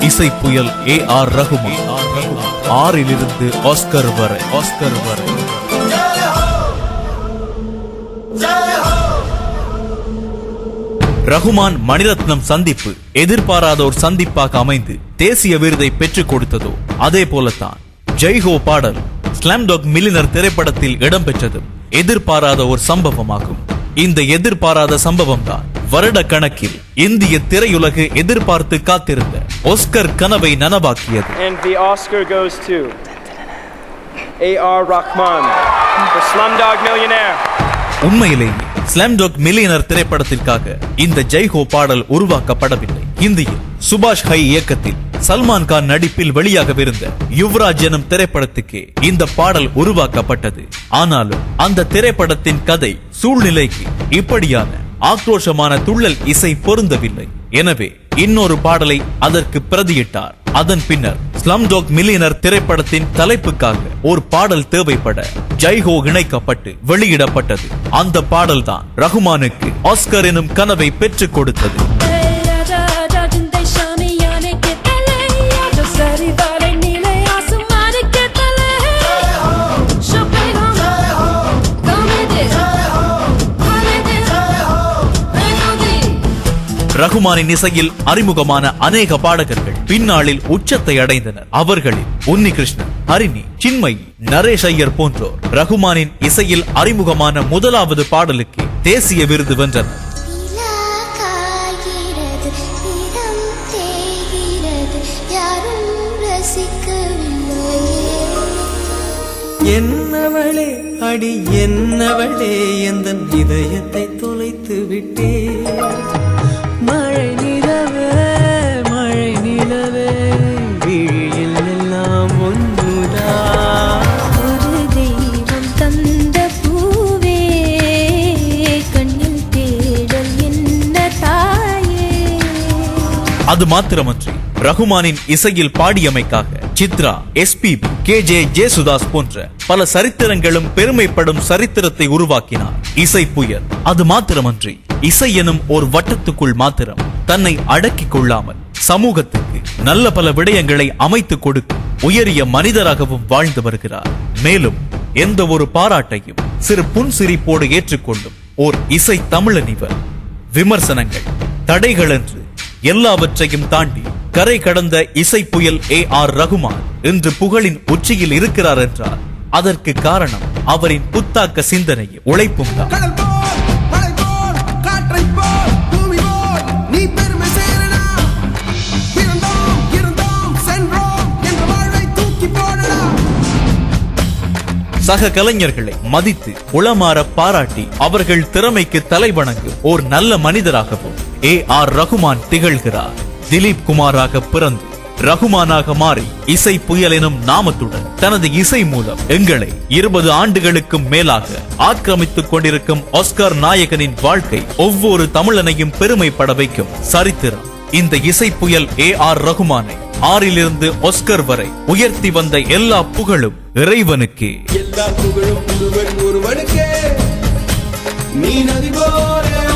இசை புயல் A R Rahman. ஆறிலிருந்து ஆஸ்கர் வரை. ஆஸ்கர் வரை. ரகுமான் மணிரத்னம் சந்திப்பு. எதிர்பாராத ஒரு சந்திப்பாக அமைந்து தேசிய விருதை பெற்றுக் கொடுத்ததோ அதே போலத்தான். ஜெய்ஹோ பாடல் ஸ்லாம்டாக் மில்லினர் திரைப்படத்தில் இடம்பெற்றதும் எதிர்பாராத ஒரு சம்பவமாகும். இந்த எதிர்பாராத சம்பவம் தான் வருட கணக்கில் இந்திய திரையுலகு எதிர்பார்த்து காத்திருந்த ஒஸ்கர் கனவை நனவாக்கியது And the Oscar goes to A.R. Rahman for Slumdog Millionaire. உண்மையிலேயே ஸ்லாம்டாக் மில்லியனர் திரைப்படத்திற்காக இந்த ஜெய்ஹோ பாடல் உருவாக்கப்படவில்லை இந்தியில் சுபாஷ் ஹை இயக்கத்தில் சல்மான் கான் நடிப்பில் வெளியாகவிருந்த யுவராஜ் எனும் திரைப்படத்துக்கு இந்த பாடல் உருவாக்கப்பட்டது ஆனாலும் அந்த திரைப்படத்தின் கதை சூழ்நிலைக்கு இப்படியான ஆக்ரோஷமான துள்ளல் இசை பொருந்தவில்லை. எனவே இன்னொரு பாடலை அதற்கு பிரதியிட்டார். அதன் பின்னர் ஸ்லம் ஸ்லம்டாக் மில்லியனர் திரைப்படத்தின் தலைப்புக்காக ஒரு பாடல் தேவைப்பட ஜைஹோ இணைக்கப்பட்டு வெளியிடப்பட்டது. அந்த பாடல்தான் ரகுமானுக்கு ஆஸ்கர் எனும் கனவை பெற்றுக் கொடுத்தது. ரகுமானின் இசையில் அறிமுகமான அநேக பாடகர்கள் பின்னாளில் உச்சத்தை அடைந்தனர். அவர்களில் உன்னிகிருஷ்ணன் ஹரிணி சின்மயி நரேஷ் ஐயர் போன்றோர் ரகுமானின் இசையில் அறிமுகமான முதலாவது பாடலுக்கு தேசிய விருது வென்றனர். என்னவளே அடி என்னவளே எந்த இதயத்தை தொலைத்து விட்டே. அது மாத்திரமன்றி ரகுமானின் இசையில் பாடியமைக்காக Chithra SP K J Yesudas போன்ற பல சரித்திரங்களும் பெருமைப்படும் சரித்திரத்தை உருவாக்கினார். இசை புயல். அது மாத்திரமன்றி இசை எனும் ஒரு வட்டத்துக்குள் மாத்திரம் தன்னை அடக்கிக் கொள்ளாமல் சமூகத்துக்கு நல்ல பல விடயங்களை அமைத்துக் கொடுக்க உயரிய மனிதராகவும் வாழ்ந்து வருகிறார். மேலும் எந்த ஒரு பாராட்டையும் சிறு புன்சிரிப்போடு ஏற்றுக்கொள்ளும் ஓர் இசை தமிழன் இவர். விமர்சனங்கள் தடைகள் என்று எல்லாவற்றையும் தாண்டி கரை கடந்த இசை புயல் ஏ ஆர் ரகுமான் இன்று புகழின் உச்சியில் இருக்கிறார் என்றார். அதற்கு காரணம் அவரின் புத்தாக்க சிந்தனையும் உழைப்பும் தான். சக கலைஞர்களை மதித்து உளமாற பாராட்டி அவர்கள் திறமைக்கு தலைவணங்கும் ஓர் நல்ல மனிதராகவும் ஏ ஆர் ரகுமான் திகழ்கிறார். திலீப் குமாராக பிறந்து ரகுமானாக மாறி இசை புயல் எனும் நாமத்துடன் தனது இசை மூலம் எங்களை இருபது ஆண்டுகளுக்கும் மேலாக ஆக்கிரமித்துக் கொண்டிருக்கும் ஆஸ்கார் நாயகனின் வாழ்க்கை ஒவ்வொரு தமிழனையும் பெருமைப்பட வைக்கும் சரித்திரம். இந்த இசை புயல் ஏ ஆர் ரகுமானை ஆறிலிருந்து ஒஸ்கர் வரை உயர்த்தி வந்த எல்லா புகழும் இறைவனுக்கே. எல்லா புகழும் ஒருவன் ஒருவனுக்கே. நீ நதி போல